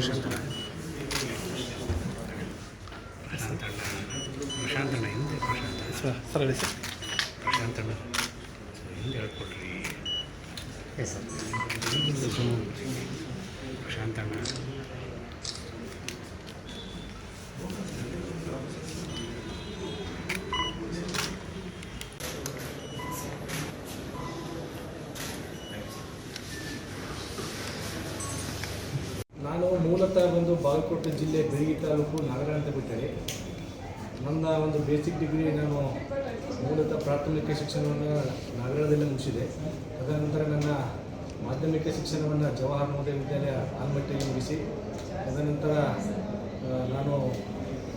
ಪ್ರಶಾಂತಣ್ಣ. ಹಿಂದೆ ಪ್ರಶಾಂತ ಸರ್ ಪ್ರಶಾಂತಣ್ಣ. ಹಿಂದೆ ಹೇಳ್ಕೊಟ್ರಿ ಪ್ರಶಾಂತಣ್ಣ ನಾನು ಮೂಲತಃ ಬಂದು ಬಾಗಲಕೋಟೆ ಜಿಲ್ಲೆ ಬೆಳಗಿ ತಾಲೂಕು ನಗರ ಅಂತ ಬಿಟ್ಟರೆ ನನ್ನ ಒಂದು ಬೇಸಿಕ್ ಡಿಗ್ರಿ ನಾನು ಮೂಲತಃ ಪ್ರಾಥಮಿಕ ಶಿಕ್ಷಣವನ್ನು ನಗರದಲ್ಲಿ ಮುಗಿಸಿದೆ. ತದನಂತರ ನನ್ನ ಮಾಧ್ಯಮಿಕ ಶಿಕ್ಷಣವನ್ನು ಜವಾಹರ್ ನವೋದಯ ವಿದ್ಯಾಲಯ ಆಲ್ಮಟ್ಟಿಗೆ ಮುಗಿಸಿ ತದನಂತರ ನಾನು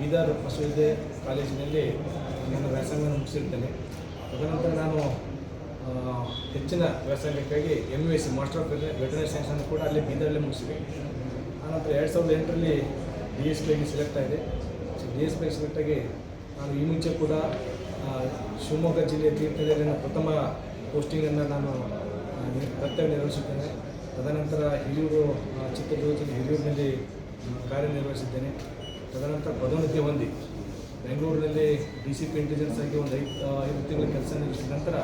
ಬೀದರ್ ಪಶುವೈದ್ಯ ಕಾಲೇಜಿನಲ್ಲಿ ನನ್ನ ವ್ಯಾಸಂಗವನ್ನು ಮುಗಿಸಿರ್ತೇನೆ. ತದನಂತರ ನಾನು ಹೆಚ್ಚಿನ ವ್ಯಾಸಂಗಕ್ಕಾಗಿ M S C master of veterinary ಸೈನ್ಸನ್ನು ಕೂಡ ಅಲ್ಲಿ ಬೀದರಲ್ಲೇ ಮುಗಿಸಿದೆ. ಆನಂತರ ಎರಡು ಸಾವಿರದ ಎಂಟರಲ್ಲಿ ಡಿ ಎಸ್ ಪಿ ಸೆಲೆಕ್ಟ್ ಆಗಿದೆ. ಡಿ ಎಸ್ ಪಿ ಸೆಲೆಕ್ಟ್ ಆಗಿ ನಾನು ಈ ಮುಂಚೆ ಕೂಡ ಶಿವಮೊಗ್ಗ ಜಿಲ್ಲೆಯ ತೀರ್ಥಹಳ್ಳಿಯಲ್ಲಿನ ಪ್ರಥಮ ಪೋಸ್ಟಿಂಗನ್ನು ನಾನು ಕರ್ತವ್ಯ ನಿರ್ವಹಿಸುತ್ತೇನೆ. ತದನಂತರ ಹಿರಿಯೂರು ಚಿತ್ರದುರ್ಗ ಜಿಲ್ಲೆ ಹಿರಿಯೂರಿನಲ್ಲಿ ಕಾರ್ಯನಿರ್ವಹಿಸಿದ್ದೇನೆ. ತದನಂತರ ಪದೋನ್ನತಿ ಹೊಂದಿ ಬೆಂಗಳೂರಿನಲ್ಲಿ ಡಿ ಸಿ ಪಿ ಇಂಟೆಲಿಜೆನ್ಸ್ ಆಗಿ ಒಂದು ಐದು ಐದು ತಿಂಗಳ ಕೆಲಸ ನಿರ್ವಹಿಸಿದ ನಂತರ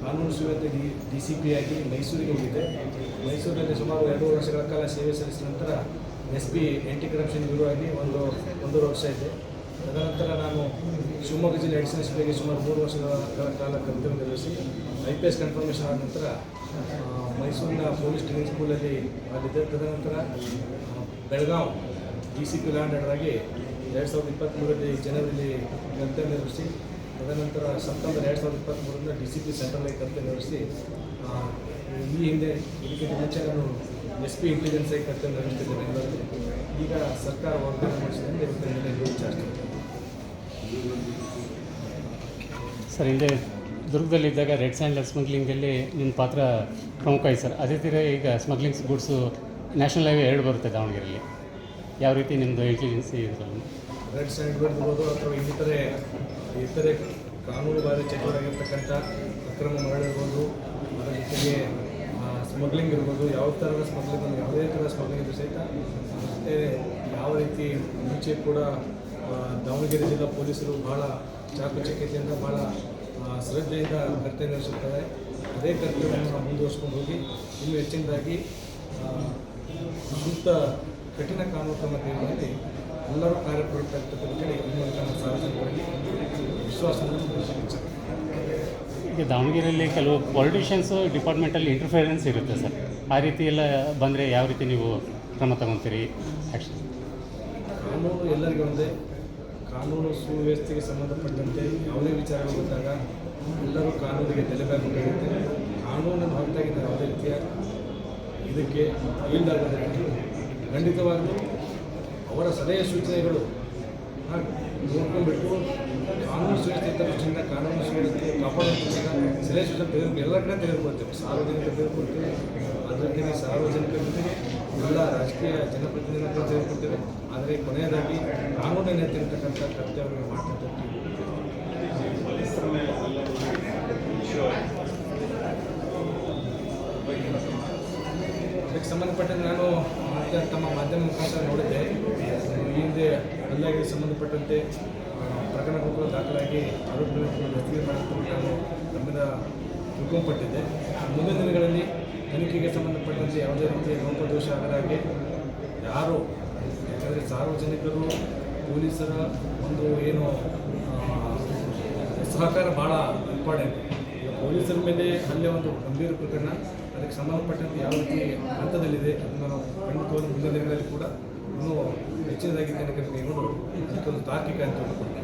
ಕಾನೂನು ಸುವ್ಯವಸ್ಥೆ ಡಿ ಡಿ ಸಿ ಪಿ ಆಗಿ ಮೈಸೂರಿಗೆ ಹೋಗಿದ್ದೆ ಮೈಸೂರಿನಲ್ಲಿ ಸುಮಾರು ಎರಡು ವರ್ಷಗಳ ಕಾಲ ಸೇವೆ ಸಲ್ಲಿಸಿದ ನಂತರ S P anti corruption bureau ಆಗಿ ಒಂದು, ಒಂದೂವರೆ ವರ್ಷ ಇದೆ. ತದನಂತರ ನಾನು ಶಿವಮೊಗ್ಗ ಜಿಲ್ಲೆ ಎಡಿಷನಲ್ ಎಸ್ ಪಿಗೆ ಸುಮಾರು ಮೂರು ವರ್ಷಗಳ ಕಾಲ ಕರ್ತವ್ಯ ನಿರ್ವಹಿಸಿ ಐ ಪಿ ಎಸ್ ಕನ್ಫರ್ಮೇಷನ್ ಆದ ನಂತರ ಮೈಸೂರಿನ ಪೊಲೀಸ್ ಟ್ರೈನಿಂಗ್ ಸ್ಕೂಲಲ್ಲಿ ಆಗಿದ್ದೆ ತದನಂತರ Belgaum D C P land ಆಗಿ ಎರಡು ಸಾವಿರದ ಇಪ್ಪತ್ತ್ಮೂರರಲ್ಲಿ ಜನವರಿಲಿ ಕರ್ತವ್ಯ ನಿರ್ವಹಿಸಿ ತದನಂತರ ಸೆಪ್ಟೆಂಬರ್ ಎರಡು ಸಾವಿರದ ಇಪ್ಪತ್ತ್ಮೂರರಿಂದ ಡಿ ಸಿ ಪಿ ಸೆಂಟ್ರಲ್ಲಿ ಕರ್ತೆ ನಿರ್ವಹಿಸಿ ಈ ಹಿಂದೆ ಇದಕ್ಕಿಂತ ಮುಂಚೆ ನಾನು ಎಸ್ ಪಿ ಇಂಟೆಲಿಜೆನ್ಸ್ ಆಗಿ ಕರ್ತೆ ನಿರ್ವಹಿಸ್ತಿದ್ದೆ ಬೆಂಗಳೂರಲ್ಲಿ ಈಗ ಸರ್ಕಾರ ವಾಗ್ದಾನ ಮಾಡಿಸಿದಂತೆ. ಸರ್, ಹಿಂದೆ ದುರ್ಗದಲ್ಲಿದ್ದಾಗ ರೆಡ್ ಸ್ಯಾಂಡಲ್ ಸ್ಮಗ್ಲಿಂಗಲ್ಲಿ ನಿಮ್ಮ ಪಾತ್ರ ಪ್ರಮುಖ ಆಯ್ತು ಸರ್. ಅದೇ ಥರ ಈಗ ಸ್ಮಗ್ಲಿಂಗ್ಸ್ ಗೂಡ್ಸು ನ್ಯಾಷನಲ್ ಹೈವೇ ಎರಡು ಬರುತ್ತೆ ದಾವಣಗೆರೆಯಲ್ಲಿ. ಯಾವ ರೀತಿ ನಿಮ್ಮದು ಇಂಟೆಲಿಜೆನ್ಸಿ ಇದೆ ರೆಡ್ ಸೈಡ್ ಬಿಡ್ಬೋದು ಅಥವಾ ಇನ್ನಿತರೆ ಇತರೆ ಕಾನೂನು ಬಾರಿ ಚಟುವಟಿಕೆಯಾಗಿರ್ತಕ್ಕಂಥ ಅಕ್ರಮ ಮರಳಿರ್ಬೋದು, ಅದರ ಜೊತೆಗೆ ಸ್ಮಗ್ಲಿಂಗ್ ಇರ್ಬೋದು, ಯಾವ ಥರದ ಸ್ಮಗ್ಲಿಂಗ್ ಅಂದರೆ ಯಾವುದೇ ಥರ ಸ್ಮಗ್ಲಿಂಗ್ ಇದ್ರೂ ಸಹಿತ ಮತ್ತು ಯಾವ ರೀತಿ ಮುಂಚೆ ಕೂಡ ದಾವಣಗೆರೆ ಜಿಲ್ಲಾ ಪೊಲೀಸರು ಬಹಳ ಚಾಕುಚಕ್ಯತೆಯಿಂದ ಭಾಳ ಶ್ರದ್ಧೆಯಿಂದ ಕರ್ತವ್ಯ ನಡೆಸುತ್ತಾರೆ ಅದೇ ಕರ್ತವ್ಯವನ್ನು ನಾವು ಮುಂದುವರ್ಸ್ಕೊಂಡು ಹೋಗಿ, ಇನ್ನೂ ಹೆಚ್ಚಿನದಾಗಿ ಸೂಕ್ತ ಕಠಿಣ ಕಾನೂನು ಕ್ರಮ ತೆಗೆದುಕೊಂಡು ಎಲ್ಲರೂ ಕಾರ್ಯಪ್ರವೃತ್ತರಾಗ್ತದೆ ಕಡೆ ಈ ಮೂಲಕ ನಾನು ಸಾರ್ವಜನಿಕರಲ್ಲಿ ವಿಶ್ವಾಸವನ್ನು ಮೂಡಿಸಲಿಚ್ಛೆ ಈಗ ದಾವಣಗೆರೆಯಲ್ಲಿ ಕೆಲವು ಪೊಲಿಟಿಷಿಯನ್ಸ್ ಡಿಪಾರ್ಟ್ಮೆಂಟಲ್ಲಿ ಇಂಟರ್ಫಿಯರೆನ್ಸ್ ಇರುತ್ತೆ ಸರ್. ಆ ರೀತಿ ಎಲ್ಲ ಬಂದರೆ ಯಾವ ರೀತಿ ನೀವು ಕ್ರಮ ತಗೊತೀರಿ? ಆ್ಯಕ್ಷನ್ ಕಾನೂನು ಎಲ್ಲರಿಗೂ ಒಂದೇ. ಕಾನೂನು ಸುವ್ಯವಸ್ಥೆಗೆ ಸಂಬಂಧಪಟ್ಟಂತೆ ಯಾವುದೇ ವಿಚಾರ ಬಂದಾಗ ಎಲ್ಲರೂ ಕಾನೂನಿಗೆ ತಲೆಬಾಗಬೇಕಾಗುತ್ತೆ ಕಾನೂನನ್ನು ಹೊರತಾಗಿದ್ದ ಯಾವುದೇ ರೀತಿಯ ಇದಕ್ಕೆ ಈಲ್ಡಾಗೋದಕ್ಕೆ ಖಂಡಿತವಾಗ್ಲೂ ಅವರ ಸಲಹೆ ಸೂಚನೆಗಳು ನೋಡ್ಕೊಂಡ್ಬಿಟ್ಟು ಕಾನೂನು ಸುವ್ಯವಸ್ಥೆ ದೃಷ್ಟಿಯಿಂದ ಕಾನೂನು ಸುವ್ಯವಸ್ಥೆ ಕಾಪಾಡುವಂಥ ಸಲಹೆ ಸೂಚನೆ ತೆಗೆದು ಎಲ್ಲ ಕಡೆ ತೆಗೆದುಕೊಳ್ತೇವೆ. ಸಾರ್ವಜನಿಕ ತೆಗೆದುಕೊಳ್ತೇವೆ. ಅದರಲ್ಲಿ ಸಾರ್ವಜನಿಕರ ಜೊತೆಗೆ ಎಲ್ಲ ರಾಜಕೀಯ ಜನಪ್ರತಿನಿಧಿಗಳನ್ನು ತೆಗೆದುಕೊಳ್ತೇವೆ. ಆದರೆ ಕೊನೆಯದಾಗಿ ಕಾನೂನಿನ ನಿಂತಿರ್ತಕ್ಕಂಥ ಕರ್ತವ್ಯವನ್ನು ಮಾಡ್ತಕ್ಕಂಥ ಅದಕ್ಕೆ ಸಂಬಂಧಪಟ್ಟಂತೆ ನಾನು ಮತ್ತೆ ತಮ್ಮ ಮಾಧ್ಯಮ ಮುಖಾಂತರ ನೋಡಿದ್ದೆ. ಹಿಂದೆ ಹಲ್ಲೆಗೆ ಸಂಬಂಧಪಟ್ಟಂತೆ ಪ್ರಕರಣಗಳು ದಾಖಲಾಗಿ ಆರೋಪಿಗಳನ್ನು ರಸ್ತೆ ಮಾಡಿಕೊಂಡು ನಾನು ನಮ್ಮಿಂದ ತಿಳ್ಕೊಂಡ್ಪಟ್ಟಿದ್ದೆ ಮುಂದಿನ ದಿನಗಳಲ್ಲಿ ತನಿಖೆಗೆ ಸಂಬಂಧಪಟ್ಟಂತೆ ಯಾವುದೇ ರೀತಿಯ ಲೋಪದೋಷ ಆಗದಾಗೆ ಯಾರು, ಯಾಕಂದರೆ ಸಾರ್ವಜನಿಕರು, ಪೊಲೀಸರ ಒಂದು ಏನು ಸಹಕಾರ ಭಾಳ ಇಂಪಾರ್ಟೆಂಟ್. ಪೊಲೀಸರ ಮೇಲೆ ಅಲ್ಲೇ ಒಂದು ಗಂಭೀರ ಪ್ರಕರಣ ಅದಕ್ಕೆ ಸಂಬಂಧಪಟ್ಟಂತೆ ಯಾವ ರೀತಿ ಹಂತದಲ್ಲಿದೆ ಅದನ್ನು ನಾವು ಕಂಡುಕೊಂಡು ಮುಂದಿನ ದಿನಗಳಲ್ಲಿ ಕೂಡ ಇನ್ನೂ ಹೆಚ್ಚಿನದಾಗಿ ತನಿಖೆ ಕೈಗೊಂಡು ಅದಕ್ಕೊಂದು ತಾರ್ಕಿಕ ಅಂತ